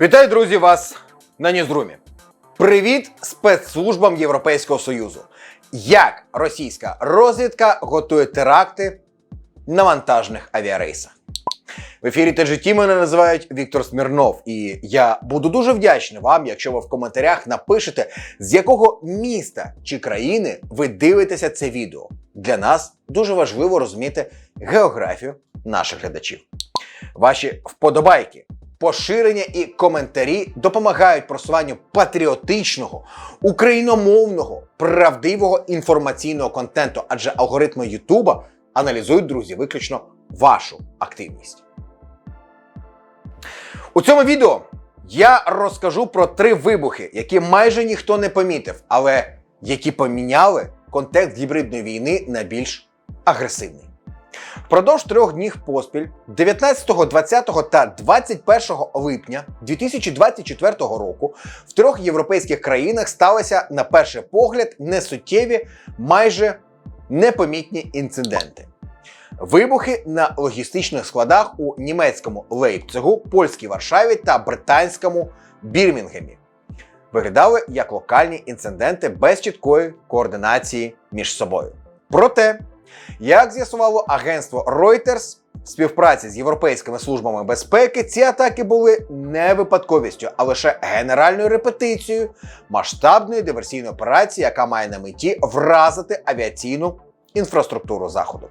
Вітаю, друзі, вас на Ньюзрумі. Привіт спецслужбам Європейського Союзу. Як російська розвідка готує теракти на вантажних авіарейсах? В ефірі ТЖТ мене називають Віктор Смірнов, і я буду дуже вдячний вам, якщо ви в коментарях напишете, з якого міста чи країни ви дивитеся це відео. Для нас дуже важливо розуміти географію наших глядачів. Ваші вподобайки, поширення і коментарі допомагають просуванню патріотичного, україномовного, правдивого інформаційного контенту, адже алгоритми Ютуба аналізують, друзі, виключно вашу активність. У цьому відео я розкажу про три вибухи, які майже ніхто не помітив, але які поміняли контекст гібридної війни на більш агресивний. Впродовж трьох днів поспіль, 19, 20 та 21 липня 2024 року, в трьох європейських країнах сталися на перший погляд несуттєві, майже непомітні інциденти. Вибухи на логістичних складах у німецькому Лейпцигу, польській Варшаві та британському Бірмінгемі виглядали як локальні інциденти без чіткої координації між собою. Проте, як з'ясувало агентство Reuters, в співпраці з європейськими службами безпеки ці атаки були не випадковістю, а лише генеральною репетицією масштабної диверсійної операції, яка має на меті вразити авіаційну інфраструктуру заходу.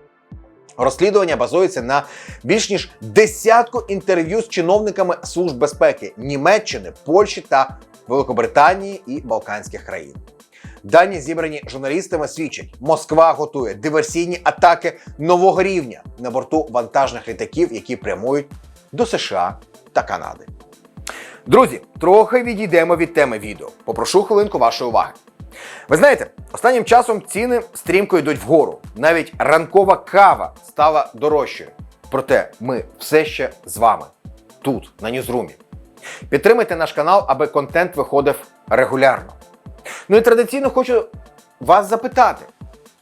Розслідування базується на більш ніж десятку інтерв'ю з чиновниками служб безпеки Німеччини, Польщі та Великобританії і Балканських країн. Дані, зібрані журналістами, свідчать, Москва готує диверсійні атаки нового рівня на борту вантажних літаків, які прямують до США та Канади. Друзі, трохи відійдемо від теми відео. Попрошу хвилинку вашої уваги. Ви знаєте, останнім часом ціни стрімко йдуть вгору. Навіть ранкова кава стала дорожчою. Проте ми все ще з вами тут, на Ньюзрумі. Підтримайте наш канал, аби контент виходив регулярно. Ну і традиційно хочу вас запитати: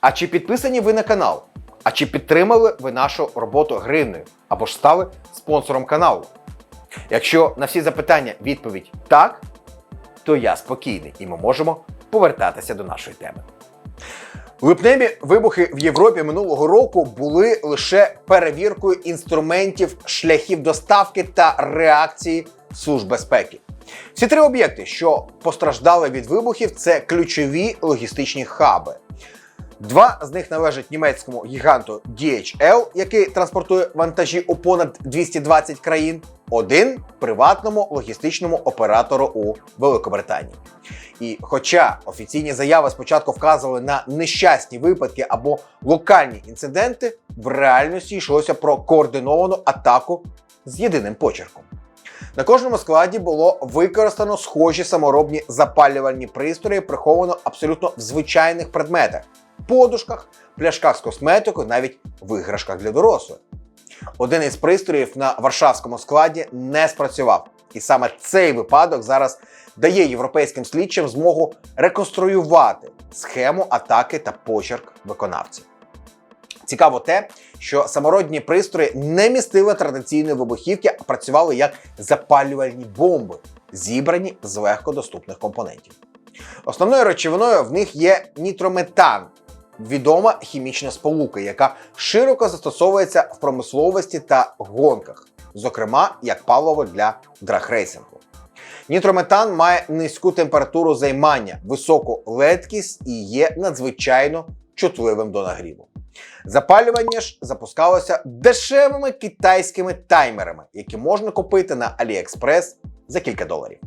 а чи підписані ви на канал? А чи підтримали ви нашу роботу гривнею або ж стали спонсором каналу? Якщо на всі запитання відповідь так, то я спокійний і ми можемо повертатися до нашої теми. Липневі вибухи в Європі минулого року були лише перевіркою інструментів, шляхів доставки та реакції служб безпеки. Всі три об'єкти, що постраждали від вибухів, це ключові логістичні хаби. Два з них належать німецькому гіганту DHL, який транспортує вантажі у понад 220 країн. Один приватному логістичному оператору у Великобританії. І хоча офіційні заяви спочатку вказували на нещасні випадки або локальні інциденти, в реальності йшлося про координовану атаку з єдиним почерком. На кожному складі було використано схожі саморобні запалювальні пристрої, приховано абсолютно в звичайних предметах подушках, пляшках з косметикою, навіть в іграшках для дорослих. Один із пристроїв на варшавському складі не спрацював. І саме цей випадок зараз дає європейським слідчим змогу реконструювати схему атаки та почерк виконавців. Цікаво те, що самородні пристрої не містили традиційної вибухівки, а працювали як запалювальні бомби, зібрані з легкодоступних компонентів. Основною речовиною в них є нітрометан, відома хімічна сполука, яка широко застосовується в промисловості та гонках, зокрема як паливо для драгрейсингу. Нітрометан має низьку температуру займання, високу леткість і є надзвичайно чутливим до нагріву. Запалювання ж запускалося дешевими китайськими таймерами, які можна купити на AliExpress за кілька доларів.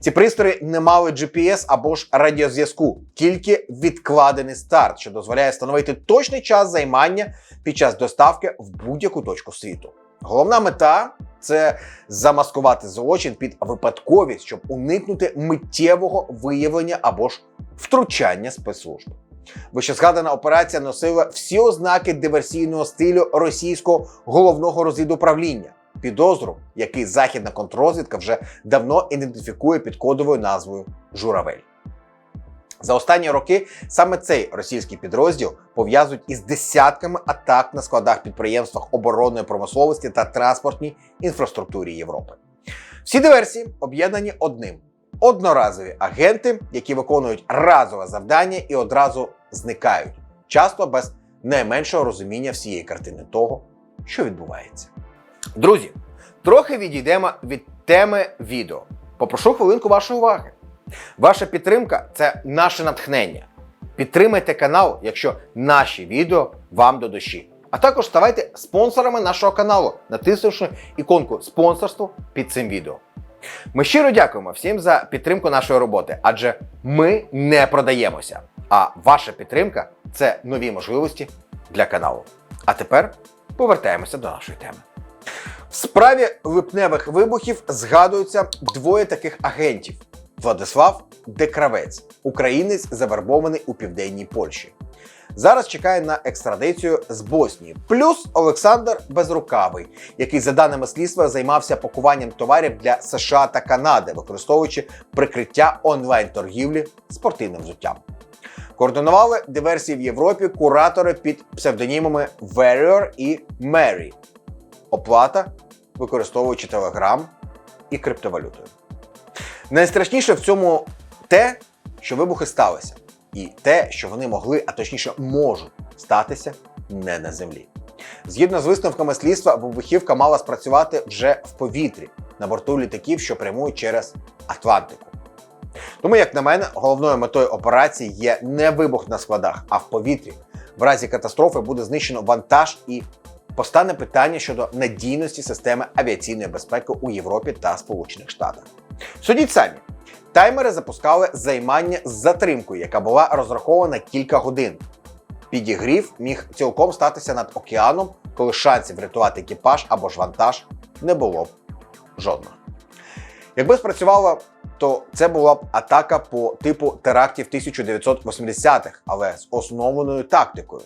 Ці пристрої не мали GPS або ж радіозв'язку, тільки відкладений старт, що дозволяє встановити точний час займання під час доставки в будь-яку точку світу. Головна мета це замаскувати злочин під випадковість, щоб уникнути миттєвого виявлення або ж втручання спецслужб. Вищезгадана операція носила всі ознаки диверсійного стилю російського головного розвідуправління, підозру, який західна контррозвідка вже давно ідентифікує під кодовою назвою Журавель. За останні роки саме цей російський підрозділ пов'язують із десятками атак на складах підприємствах оборонної промисловості та транспортній інфраструктурі Європи. Всі диверсії об'єднані одним: одноразові агенти, які виконують разове завдання і одразу зникають, часто без найменшого розуміння всієї картини того, що відбувається. Друзі, трохи відійдемо від теми відео. Попрошу хвилинку вашої уваги. Ваша підтримка це наше натхнення. Підтримайте канал, якщо наші відео вам до душі. А також ставайте спонсорами нашого каналу, натиснувши іконку спонсорство під цим відео. Ми щиро дякуємо всім за підтримку нашої роботи, адже ми не продаємося. А ваша підтримка це нові можливості для каналу. А тепер повертаємося до нашої теми. В справі липневих вибухів згадуються двоє таких агентів: Владислав Декравець, українець, завербований у південній Польщі. Зараз чекає на екстрадицію з Боснії. Плюс Олександр Безрукавий, який, за даними слідства, займався пакуванням товарів для США та Канади, використовуючи прикриття онлайн-торгівлі спортивним взуттям. Координували диверсії в Європі куратори під псевдонімами Warrior і Mary. Оплата, використовуючи Telegram і криптовалютою. Найстрашніше в цьому те, що вибухи сталися, і те, що вони могли, а точніше можуть статися не на землі. Згідно з висновками слідства, вибухівка мала спрацювати вже в повітрі на борту літаків, що прямують через Атлантику. Тому, як на мене, головною метою операції є не вибух на складах, а в повітрі. В разі катастрофи буде знищено вантаж і постане питання щодо надійності системи авіаційної безпеки у Європі та Сполучених Штатах. Судіть самі, таймери запускали займання з затримкою, яка була розрахована кілька годин. Підігрів міг цілком статися над океаном, коли шансів врятувати екіпаж або ж вантаж не було б жодного. Якби спрацювало, то це була б атака по типу терактів 1980-х, але з основною тактикою.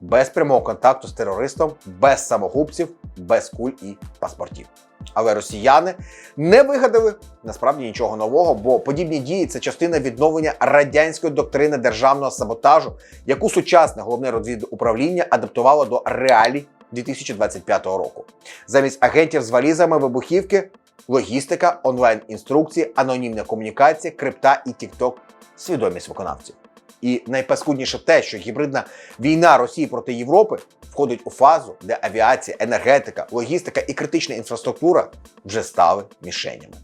Без прямого контакту з терористом, без самогубців, без куль і паспортів. Але росіяни не вигадали насправді нічого нового, бо подібні дії це частина відновлення радянської доктрини державного саботажу, яку сучасне головне розвідуправління адаптувало до реалій 2025 року. Замість агентів з валізами вибухівки, логістика, онлайн-інструкції, анонімна комунікація, крипта і тікток свідомість виконавців. І найпаскудніше те, що гібридна війна Росії проти Європи входить у фазу, де авіація, енергетика, логістика і критична інфраструктура вже стали мішенями.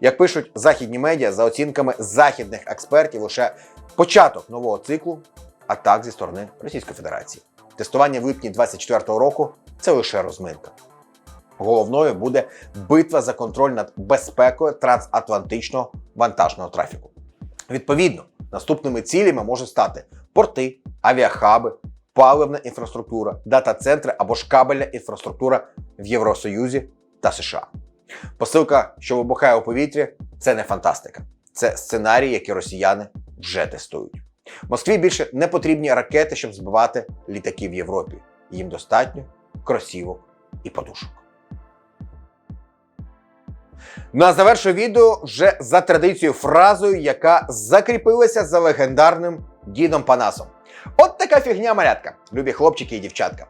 Як пишуть західні медіа, за оцінками західних експертів, лише початок нового циклу атак зі сторони Російської Федерації. Тестування в липні 2024 року це лише розминка. Головною буде битва за контроль над безпекою трансатлантичного вантажного трафіку. Відповідно, наступними цілями можуть стати порти, авіахаби, паливна інфраструктура, дата-центри або ж кабельна інфраструктура в Євросоюзі та США. Посилка, що вибухає у повітрі, це не фантастика. Це сценарій, який росіяни вже тестують. Москві більше не потрібні ракети, щоб збивати літаки в Європі. Їм достатньо кросівок і подушок. Ну а завершу відео вже за традицією фразою, яка закріпилася за легендарним дідом Панасом. От така фігня малятка, любі хлопчики і дівчатка.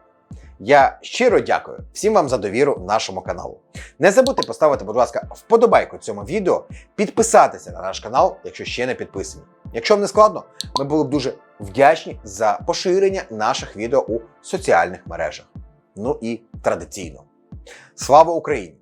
Я щиро дякую всім вам за довіру нашому каналу. Не забудьте поставити, будь ласка, вподобайку цьому відео, підписатися на наш канал, якщо ще не підписані. Якщо вам не складно, ми були б дуже вдячні за поширення наших відео у соціальних мережах. Ну і традиційно. Слава Україні!